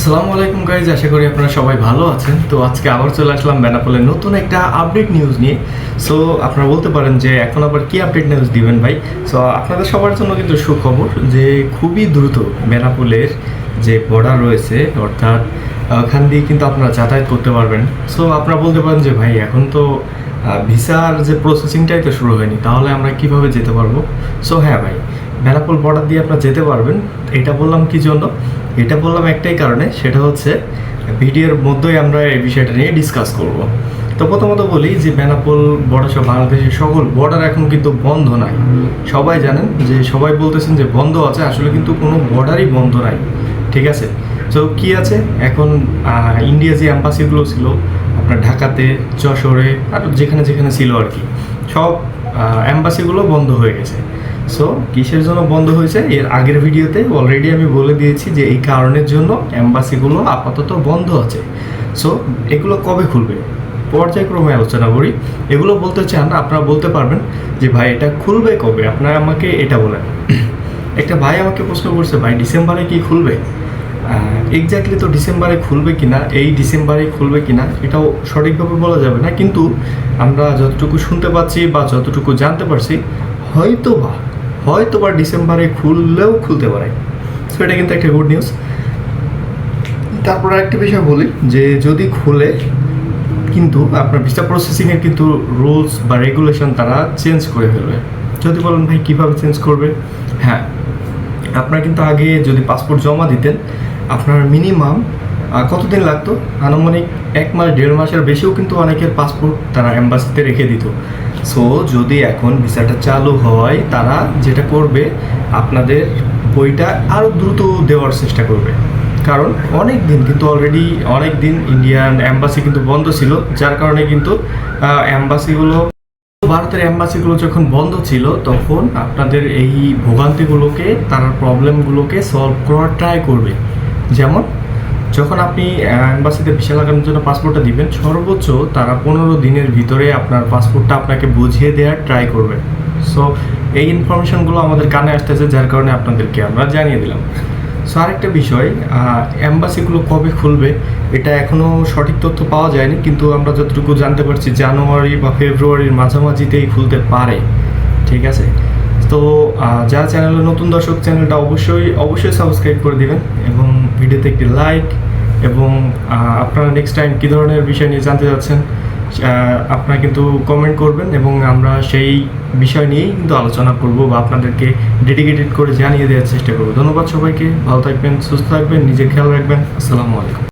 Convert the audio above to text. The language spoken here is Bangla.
আসসালামু আলাইকুম গাইজ আশা করি আপনারা সবাই ভালো আছেন। তো আজকে আবার চলে আসলাম বেনাপোলের নতুন একটা আপডেট নিউজ নিয়ে। সো আপনারা বলতে পারেন যে এখন আবার কি আপডেট নিউজ দিবেন ভাই? সো আপনাদের সবার জন্য কিন্তু সুখবর যে খুবই দ্রুত বেনাপোলের যে বর্ডার রয়েছে, অর্থাৎ ওখান দিয়ে কিন্তু আপনারা যাতায়াত করতে পারবেন। সো আপনারা বলতে পারেন যে ভাই, এখন তো ভিসার যে প্রসেসিংটাই তো শুরু হয়নি, তাহলে আমরা কীভাবে যেতে পারব? সো হ্যাঁ ভাই বেনাপোল বর্ডার দিয়ে আপনারা যেতে পারবেন। এটা বললাম কি জন্য? এটা বললাম একটাই কারণে, সেটা হচ্ছে ভিডিওর মধ্যেই আমরা এই বিষয়টা নিয়ে ডিসকাস করব। তো প্রথমত বলি যে বেনাপোল বর্ডার সহ বাংলাদেশের সকল বর্ডার এখন কিন্তু বন্ধ নাই। সবাই জানেন যে সবাই বলতেছেন যে বন্ধ আছে, আসলে কিন্তু কোনো বর্ডারই বন্ধ নাই। ঠিক আছে? তো কি আছে? এখন ইন্ডিয়া যে অ্যাম্বাসিগুলো ছিল, আপনার ঢাকাতে, যশোরে, আর যেখানে যেখানে ছিল আর কি, সব অ্যাম্বাসিগুলো বন্ধ হয়ে গেছে। সো কিসের জন্য বন্ধ হয়েছে? এর আগের ভিডিওতে অলরেডি আমি বলে দিয়েছি যে এই কারণের জন্য অ্যাম্বাসিগুলো আপাতত বন্ধ আছে। সো এগুলো কবে খুলবে? পর্যায়ক্রমে আলোচনা করি। এগুলো বলতে চান, আপনারা বলতে পারবেন যে, ভাই, এটা খুলবে কবে? আপনারা আমাকে এটা বলেন। একটা ভাই আমাকে প্রশ্ন করছে, ভাই, ডিসেম্বরে কি খুলবে? এক্স্যাক্টলি তো ডিসেম্বরে খুলবে কিনা, এই ডিসেম্বরে খুলবে কিনা, এটাও সঠিকভাবে বলা যাবে না। কিন্তু আমরা যতটুকু শুনতে পাচ্ছি বা যতটুকু জানতে পারছি হয়তো বা হয়তো বা ডিসেম্বরে খুললেও খুলতে পারে। সো এটা কিন্তু একটা গুড নিউজ তারপর একটা বিষয় বলি, যে যদি খুলে, কিন্তু আপনার ভিসা প্রসেসিংয়ের কিন্তু রুলস বা রেগুলেশন তারা চেঞ্জ করে ফেলবে। যদি বলেন, ভাই, কীভাবে চেঞ্জ করবে? হ্যাঁ আপনার কিন্তু আগে যদি পাসপোর্ট জমা দিতেন, আপনার মিনিমাম কতদিন লাগতো? আনুমানিক এক মাস, দেড় মাসের বেশিও কিন্তু অনেকের পাসপোর্ট তারা অ্যাম্বাসিতে রেখে দিত। সো যদি এখন ভিসাটা চালু হয়, তারা যেটা করবে, আপনাদের বইটা আরও দ্রুত দেওয়ার চেষ্টা করবে। কারণ অনেক দিন কিন্তু অলরেডি অনেক দিন ইন্ডিয়ান অ্যাম্বাসি কিন্তু বন্ধ ছিল, যার কারণে কিন্তু অ্যাম্বাসিগুলো ভারতের অ্যাম্বাসিগুলো যখন বন্ধ ছিল, তখন আপনাদের এই ভোগান্তিগুলোকে, তার প্রবলেমগুলোকে সলভ করার ট্রাই করবে। যেমন যখন আপনি অ্যাম্বাসিতে ভিসা লাগানোর জন্য পাসপোর্টটা দিবেন, সর্বোচ্চ তারা পনেরো দিনের ভিতরে আপনার পাসপোর্টটা আপনাকে বুঝিয়ে দেওয়ার ট্রাই করবে। সো এই ইনফরমেশনগুলো আমাদের কানে আসতেছে, যার কারণে আপনাদেরকে আমরা জানিয়ে দিলাম। সো আরেকটা বিষয় অ্যাম্বাসিগুলো কবে খুলবে, এটা এখনও সঠিক তথ্য পাওয়া যায়নি, কিন্তু আমরা যতটুকু জানতে পারছি, জানুয়ারি বা ফেব্রুয়ারির মাঝামাঝিতেই খুলতে পারে। ঠিক আছে? তো যারা চ্যানেলে নতুন দর্শক চ্যানেলটা অবশ্যই অবশ্যই সাবস্ক্রাইব করে দিবেন এবং ভিডিওতে একটি লাইক এবং আপনারা নেক্সট টাইম কী ধরনের বিষয় নিয়ে জানতে চাচ্ছেন আপনারা কিন্তু কমেন্ট করবেন এবং আমরা সেই বিষয় নিয়েই কিন্তু আলোচনা করব বা আপনাদেরকে ডেডিকেটেড করে জানিয়ে দেওয়ার চেষ্টা করব। ধন্যবাদ সবাইকে, ভালো থাকবেন, সুস্থ থাকবেন, নিজের খেয়াল রাখবেন। আসসালামু আলাইকুম।